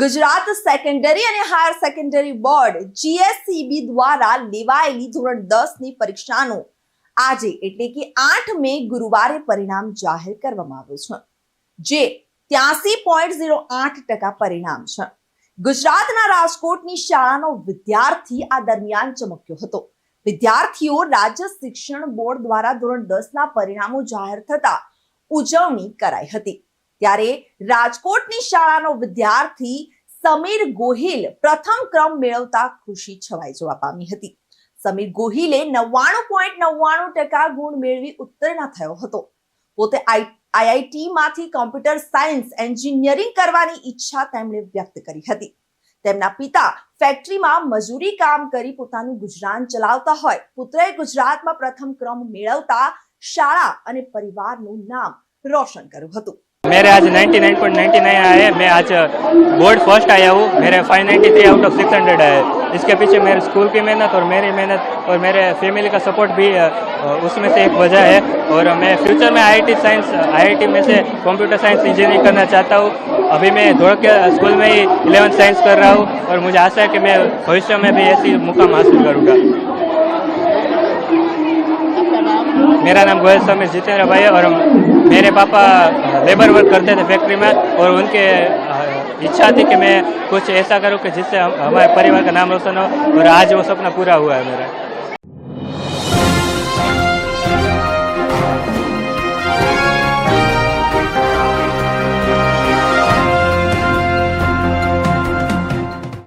Gujarat secondary અને higher secondary board GSCB દ્વારા લેવાયેલી ધોરણ દસની પરીક્ષાનું આજે એટલે કે આઠ મે ગુરુવારે પરિણામ જાહેર કરવામાં આવ્યું છે, જે ત્યાસી પોઈન્ટ ઝીરો આઠ ટકા પરિણામ છે. ગુજરાતના રાજકોટની શાળાનો વિદ્યાર્થી આ દરમિયાન ચમક્યો હતો. વિદ્યાર્થીઓ રાજ્ય શિક્ષણ બોર્ડ દ્વારા ધોરણ દસ ના પરિણામો જાહેર થતા ઉજવણી કરાઈ હતી. ત્યારે રાજકોટની શાળાનો વિદ્યાર્થી સમીર ગોહિલ પ્રથમ ક્રમ મેળવતા ખુશી છવાઈ જવા પામી હતી. સમીર ગોહિલે નવ્વાણું પોઈન્ટ નવ્વાણું ટકા ગુણ મેળવી ઉત્તીર્ણ થયો હતો. પોતે આઈઆઈટીમાંથી કોમ્પ્યુટર સાયન્સ એન્જિનિયરિંગ કરવાની ઈચ્છા તેમણે વ્યક્ત કરી હતી. તેમના પિતા ફેક્ટરીમાં મજૂરી કામ કરી પોતાનું ગુજરાન ચલાવતા હોય. પુત્રએ ગુજરાતમાં પ્રથમ ક્રમ મેળવતા શાળા અને પરિવારનું નામ રોશન કર્યું હતું. मेरे आज 99.99 आए, मैं आज बोर्ड फ़र्स्ट आया हूँ, मेरे 593 आउट ऑफ़ 600 आए। इसके पीछे मेरे स्कूल की मेहनत और मेरी मेहनत और मेरे फैमिली का सपोर्ट भी उसमें से एक वजह है। और मैं फ्यूचर में आईआईटी साइंस आईआईटी में से कंप्यूटर साइंस इंजीनियरिंग करना चाहता हूँ। अभी मैं धोड़ के स्कूल में ही इलेवन साइंस कर रहा हूँ और मुझे आशा है कि मैं भविष्य में भी ऐसी मुकाम हासिल करूँगा। मेरा नाम गोयल समीर जितेंद्र भाई है और मेरे पापा लेबर वर्क करते थे फैक्ट्री में और उनके अ, इच्छा थी कि मैं कुछ ऐसा करूं कि जिससे हम, हमारे परिवार का नाम रोशन हो और आज वो सपना पूरा हुआ है मेरा